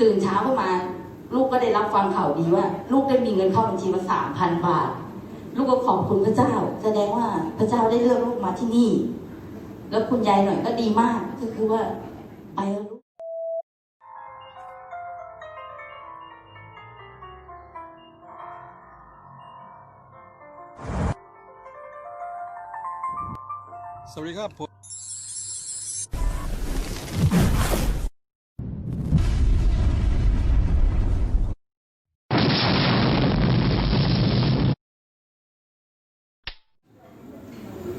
ตื่นเช้าขึ้นมา ลูกก็ได้รับฟังข่าวดีว่า ลูกได้มีเงินเข้าบัญชีมาสามพันบาท ลูกก็ขอบคุณพระเจ้า แสดงว่าพระเจ้าได้เลือกลูกมาที่นี่ แล้วคุณยายหน่อยก็ดีมากก็คือว่าไปแล้วลูกสวัสดีครับผม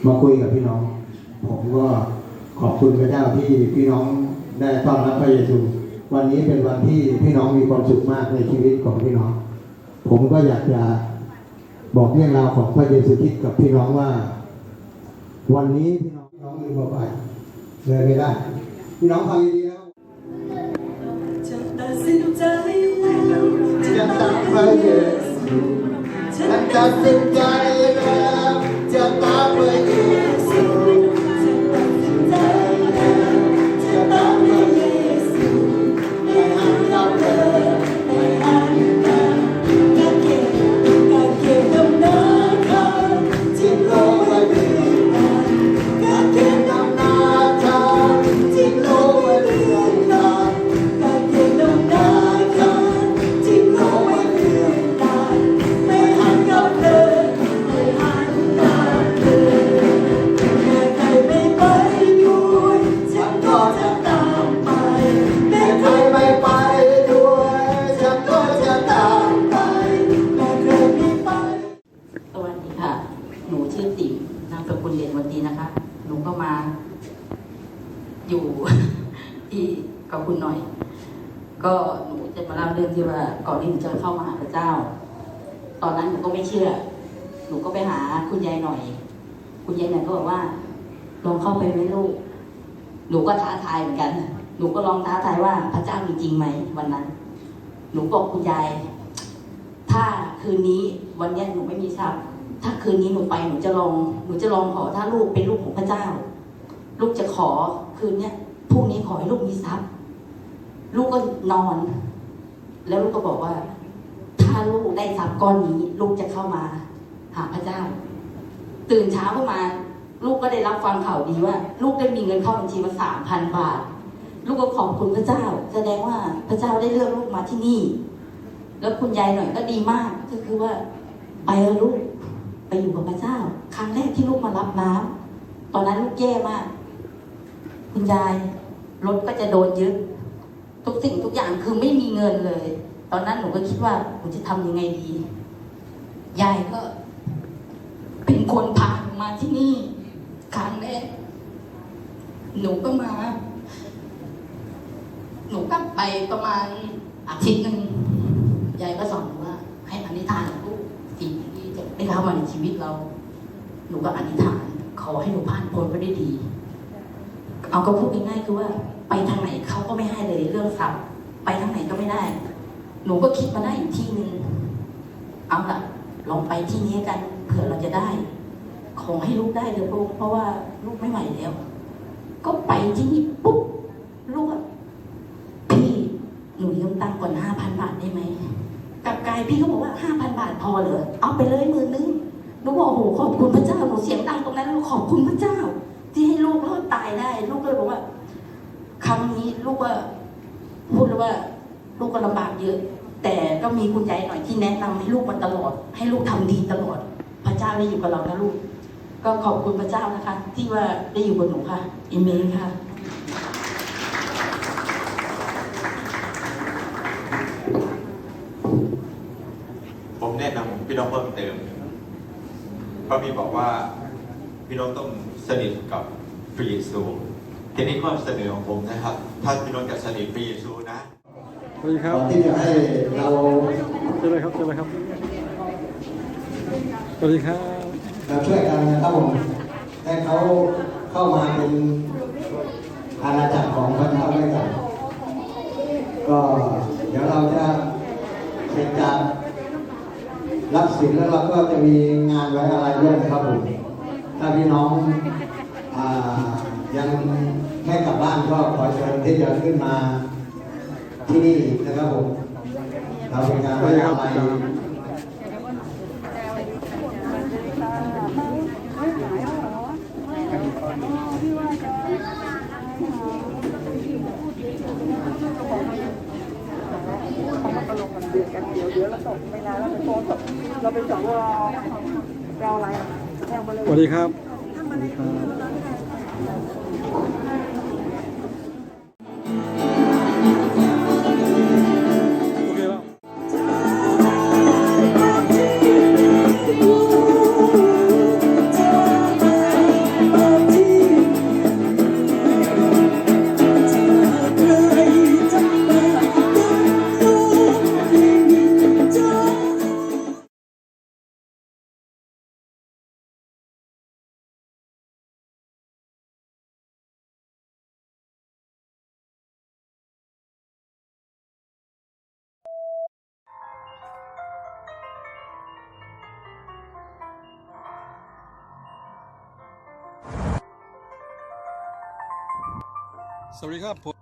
มาคุยกับพี่น้อง ผมก็ขอบคุณพระเจ้าที่พี่น้องได้ต้อนรับพระเยซู วันนี้เป็นวันที่พี่น้องมีความสุขมากในชีวิตของพี่น้อง ผมก็อยากจะบอกเรื่องราวของพระเยซูคริสต์กับพี่น้องว่า วันนี้พี่น้องพี่น้องลืมเอาไปเลยไม่ได้พี่น้องฟังดีๆนะจะตัดสินใจแล้วจะตามพระเยซูฉันตัดสินใจ คุณหน่อย ก็หนูจะมาเล่าเรื่องที่ว่าก่อนที่หนูจะเข้ามาหาพระเจ้า ตอนนั้นหนูก็ไม่เชื่อ หนูก็ไปหาคุณยายหน่อย คุณยายหน่อยก็บอกว่าลองเข้าไปไหมลูก หนูก็ท้าทายเหมือนกัน หนูก็ลองท้าทายว่าพระเจ้ามีจริงไหมวันนั้น หนูบอกคุณยาย ถ้าคืนนี้วันเนี้ยหนูไม่มีทรัพย์ถ้าคืนนี้หนูไปหนูจะลอง หนูจะลองขอถ้าลูกเป็นลูกของพระเจ้า ลูกจะขอคืนเนี้ยพรุ่งนี้ขอให้ลูกมีทรัพย์ ลูกก็นอน แล้วลูกก็บอกว่า ถ้าลูกได้ทรัพย์ก้อนนี้ ลูกจะเข้ามา หาพระเจ้า ตื่นเช้าขึ้นมา ลูกก็ได้รับฟังข่าวดีว่า ลูกได้มีเงินเข้าบัญชีมาสามพันบาท ลูกก็ขอบคุณพระเจ้า แสดงว่าพระเจ้าได้เลือกลูกมาที่นี่ แล้วคุณยายหน่อยก็ดีมาก ก็คือว่า ไปลูกไปอยู่กับพระเจ้า ครั้งแรกที่ลูกมารับน้ำตอนนั้นลูกแย่มาก คุณยายรถก็จะโดนยึด ทุกสิ่งทุกอย่างคือไม่มีเงินเลย ตอนนั้นหนูก็คิดว่าหนูจะทำยังไงดี ยายก็ เป็นคนพาหนูมาที่นี่ครั้งแรกหนูก็มา หนูก็ไปประมาณอาทิตย์หนึ่งยายก็สอนหนูว่า ให้อธิษฐานลูกสิ่งที่จะได้เข้ามาในชีวิตเรา หนูก็อธิษฐานขอให้หนูผ่านพ้นไปได้ดี เอาก็พูดง่ายๆคือว่า ไปทางไหนเขาก็ไม่ให้เลยเรื่องทรัพย์ไปทางไหนก็ไม่ได้ หนูก็คิดมาได้อีกที่หนึ่งเอาละลองไปที่นี้กันเผื่อเราจะได้ ขอให้ลูกได้เถอะลูกเพราะว่าลูกไม่ไหวแล้ว ก็ไปที่นี่ปุ๊บลูกพี่หนูยืมตังค์ก่อนห้าพันบาทได้ไหมกับกายพี่ก็บอกว่าห้าพันบาทพอเหรอเอาไปเลยหมื่นนึงหนูบอกโอ้โหขอบคุณพระเจ้าหนูเสียงดังตรงนั้นหนูขอบคุณพระเจ้า ที่ให้ลูกรอดตายได้ ลูกก็เลยบอกว่า ครั้งนี้ลูกว่า พูดเลยว่า ลูกก็ลำบากเยอะ แต่ก็มีคุณยายหน่อยที่แนะนำให้ลูกมาตลอด ให้ลูกทำดีตลอด พระเจ้าได้อยู่กับเรานะลูก ก็ขอบคุณพระเจ้านะคะ ที่ว่าได้อยู่กับหนูค่ะเอเมนค่ะผมแนะนำพี่น้องเพิ่มเติมพระมีบอกว่าพี่น้องต้อง สนิทกับพระเยซูทีนี้ข้อเสนอของผมนะครับ ถ้าพี่น้องจะสนิทพระเยซูนะสวัสดีคก่รัอบนที่จะให้เราเชิญเลยครับเชิญเลยครับสวัสดีครับเราช่วยกันนะครับผมให้เขาเข้ามาเป็นอาณาจักรของพระเจ้าด้วยกันก็เดี๋ยวเราจะเป็นการรับสินแล้วเราก็จะมีงานไว้อะไรด้วยนะครับผม ถ้าพี่น้องอยังไม่กลับบ้านก็ขอเชิญที่จะขึ้นมาที่นี่นะครับผมเราเป็นการประชาไปเราเป็นสวเราอะไรแทงมาเลยสวัสดีครับ สวัสดีครับ สวัสดีครับผม